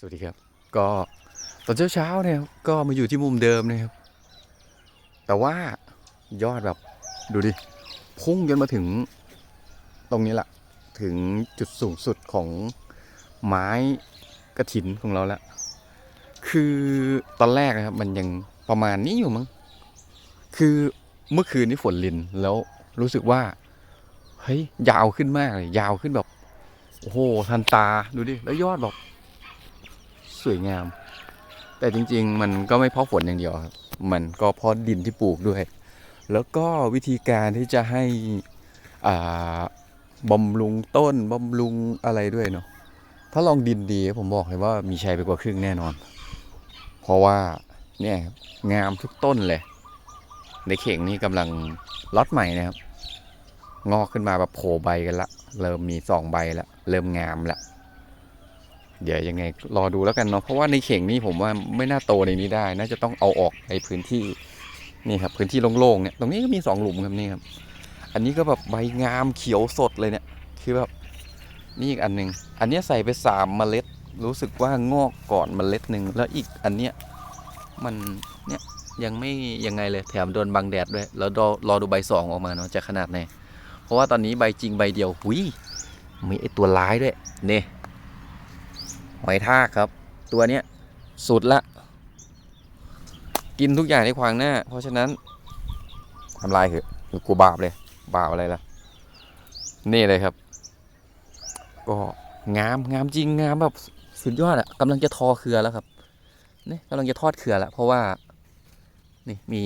สวัสดีครับ ก็ตอนเช้าเช้าๆเนี่ยก็มาอยู่ที่มุมเดิมนะครับ แต่ว่ายอดแบบดูดิ พุ่งจนมาถึงตรงนี้แหละถึงจุดสูงสุดของไม้กระถินของเราแล้ว คือตอนแรกนะครับ มันยังประมาณนี้อยู่มั้ง คือเมื่อคืนนี้ฝนลินแล้วรู้สึกว่า เฮ้ย ยาวขึ้นมากเลย ยาวขึ้นแบบ โอ้โห ทันตา ดูดิ แล้วยอดแบบ สวยงาม แต่จริง ๆ มันก็ไม่เพราะฝนอย่างเดียวครับ มันก็เพราะดินที่ปลูกด้วย แล้วก็วิธีการที่จะให้อ่าบำรุงต้นบำรุงอะไรด้วยเนาะถ้าลองดินดีผมบอกเลยว่ามีชัยไปกว่าครึ่งแน่นอน เพราะว่าเนี่ยงามทุกต้นเลย ในเข่งนี่กำลังล็อตใหม่นะครับ งอกขึ้นมาแบบโผล่ใบกันละ เริ่มมีสองใบละ เริ่มงามละ เดี๋ยวยังไงรอดูแล้วกันเนาะเพราะว่าในเข่งนี่ผมว่าไม่น่าโตในนี้ได้ น่าจะต้องเอาออกในพื้นที่นี่ครับพื้นที่โล่งๆเนี่ยตรงนี้ก็มีสองหลุมครับนี่ครับ อันนี้ก็แบบใบงามเขียวสดเลยเนี่ยคือแบบนี่อีกอันหนึ่งอันนี้ใส่ไปสามเมล็ด รู้สึกว่างอกก่อนเมล็ดหนึ่งแล้วอีกอันเนี้ยมันเนี่ยยังไม่ยังไงเลยแถมโดนบังแดดด้วยแล้วรอรอดูใบสองออกมาเนาะจะขนาดไหนเพราะว่าตอนนี้ใบจริงใบเดียวหุยมีไอตัวร้ายด้วยเนี่ย หอยทากครับ ตัวเนี้ยสุดละ กินทุกอย่างในขวางหน้า เพราะฉะนั้นทำลายเถอะกูบาปเลย บาปอะไรล่ะ นี่เลยครับ ก็งามงามจริงงามแบบสุดยอดอะกำลังจะทอเครือแล้วครับนี่กำลังจะทอดเครือแล้วเพราะว่า นี่มี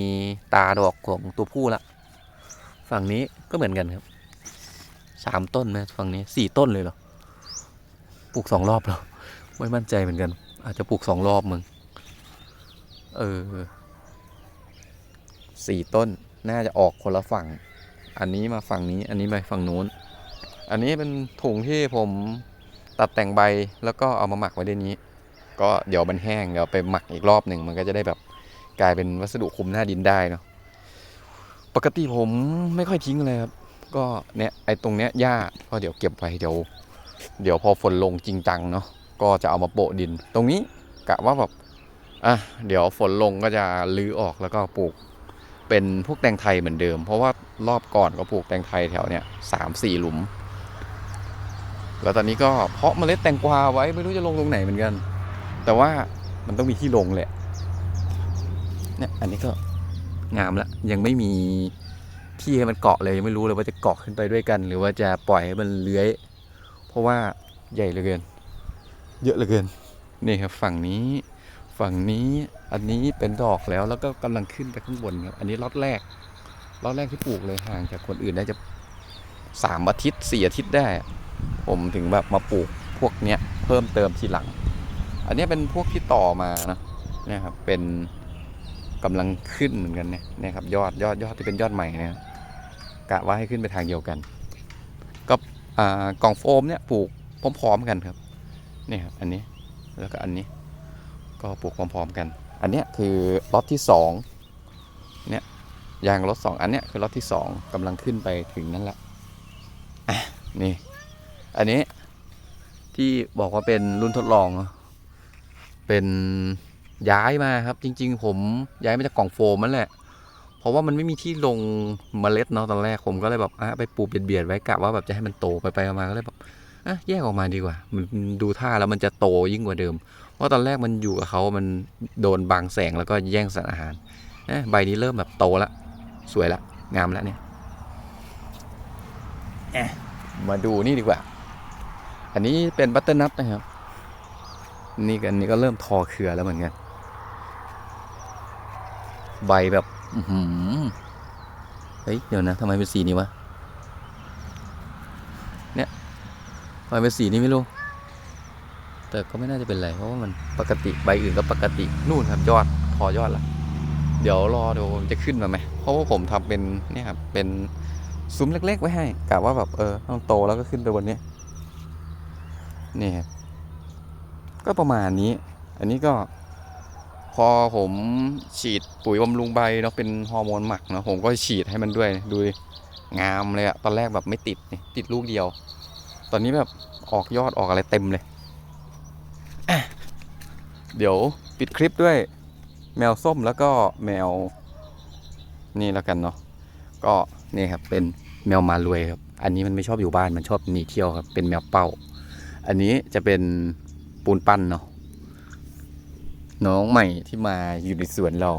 ตาดอกของตัวผู้ละ ฝั่งนี้ก็เหมือนกันครับสามต้นไหมฝั่งนี้สี่ต้นเลยเหรอปลูกสองรอบแล้ว ไม่มั่นใจเหมือนกัน อาจจะปลูกสองรอบมึง เออสี่ต้นน่าจะออกคนละฝั่ง อันนี้มาฝั่งนี้ อันนี้ไปฝั่งนู้น อันนี้เป็นถุงที่ผมตัดแต่งใบแล้วก็เอามาหมักไว้ในนี้ ก็เดี๋ยวมันแห้งเดี๋ยวไปหมักอีกรอบหนึ่งมันก็จะได้แบบกลายเป็นวัสดุคุมหน้าดินได้เนาะปกติผมไม่ค่อยทิ้งเลยครับ ก็เนี่ยไอ้ตรงเนี้ยหญ้าก็เดี๋ยวเก็บไว้เดี๋ยว เดี๋ยวพอฝนลงจริงจังเนาะ ก็จะเอามาโปะดิน ตรงนี้กะว่าแบบอะเดี๋ยวฝนลงก็จะลื้อออกแล้วก็ปลูกเป็นพวกแตงไทยเหมือนเดิม เพราะว่ารอบก่อนก็ปลูกแตงไทยแถวเนี้ยสามสี่หลุม แล้วตอนนี้ก็เพาะเมล็ดแตงกวาไว้ไม่รู้จะลงตรงไหนเหมือนกัน แต่ว่ามันต้องมีที่ลงแหละเนี่ยอันนี้ก็งามละยังไม่มีที่ให้มันเกาะเลยยังไม่รู้เลยว่าจะเกาะขึ้นไปด้วยกัน หรือว่าจะปล่อยให้มันเลื้อย เพราะว่าใหญ่เหลือเกิน เยอะเหลือเกิน นี่ครับฝั่งนี้ฝั่งนี้อันนี้เป็นดอกแล้วแล้วก็กำลังขึ้นไปข้างบนครับอันนี้ล็อตแรกล็อตแรกที่ปลูกเลยห่างจากคนอื่นได้จะสามอาทิตย์สี่อาทิตย์ได้ ผมถึงแบบมาปลูกพวกเนี้ยเพิ่มเติมทีหลัง อันนี้เป็นพวกที่ต่อมานะเนี่ยครับเป็นกำลังขึ้นเหมือนกันเนี่ยเนี่ยครับยอดยอดยอดที่เป็นยอดใหม่เนี่ยกะว่าให้ขึ้นไปทางเดียวกัน ก็กล่องโฟมเนี่ยปลูกพร้อมๆกันครับ นี่ครับอันนี้แล้วก็อันนี้ก็ปลูกพร้อมๆกัน อันเนี้ยคือล็อตที่สองเนี่ยยางล็อตสองอันเนี้ยคือล็อตที่สองกำลังขึ้นไปถึงนั่นแหละอะนี่ อันนี้ที่บอกว่าเป็นรุ่นทดลองเนอะเป็นย้ายมาครับ จริง ๆ ผมย้ายมาจากกล่องโฟมนั่นแหละ เพราะว่ามันไม่มีที่ลงเมล็ดเนาะตอนแรกผมก็เลยแบบอะไปปลูกเบียดๆไว้กะว่าแบบจะให้มันโตไปไปๆมาๆก็เลยแบบ อะแยกออกมาดีกว่า มันดูท่าแล้วมันจะโตยิ่งกว่าเดิม เพราะตอนแรกมันอยู่กับเขามันโดนบังแสงแล้วก็แย่งสารอาหารเอ๊ะใบนี้เริ่มแบบโตละสวยละงามแล้วเนี่ยเอ๊ะมาดูนี่ดีกว่า อันนี้เป็นบัตเตอร์นัทนะครับ นี่กันนี่ก็เริ่มทอเครือแล้วเหมือนกัน ใบแบบอื้อหือเฮ้ย เดี๋ยวนะทำไมเป็นสีนี้วะ เนี่ย ทำไมเป็นสีนี้ไม่รู้ แต่ก็ไม่น่าจะเป็นไร เพราะว่ามันปกติใบอื่นก็ปกตินู่นครับยอดพอยอดละเดี๋ยวรอดูมันจะขึ้นมาไหมเพราะว่าผมทำเป็นเนี่ยครับเป็นซุ้มเล็ก ๆ ไว้ให้กะว่าแบบเออต้องโตแล้วก็ขึ้นไปบนนี้นี่ครับก็ประมาณนี้ อันนี้ก็พอผมฉีดปุ๋ยบำรุงใบเนาะเป็นฮอร์โมนหมักเนาะผมก็ฉีดให้มันด้วยดูงามเลยอะตอนแรกแบบไม่ติดนี่ติดลูกเดียว ตอนนี้แบบออกยอดออกอะไรเต็มเลยอะเดี๋ยวปิดคลิปด้วยแมวส้มแล้วก็แมว นี่แล้วกันเนาะก็นี่ครับเป็นแมวมารวยครับ อันนี้มันไม่ชอบอยู่บ้านมันชอบหนีเที่ยวครับ เป็นแมวเป้า อันนี้จะเป็นปูนปั้นเนาะน้องใหม่ที่มาอยู่ในสวนเรา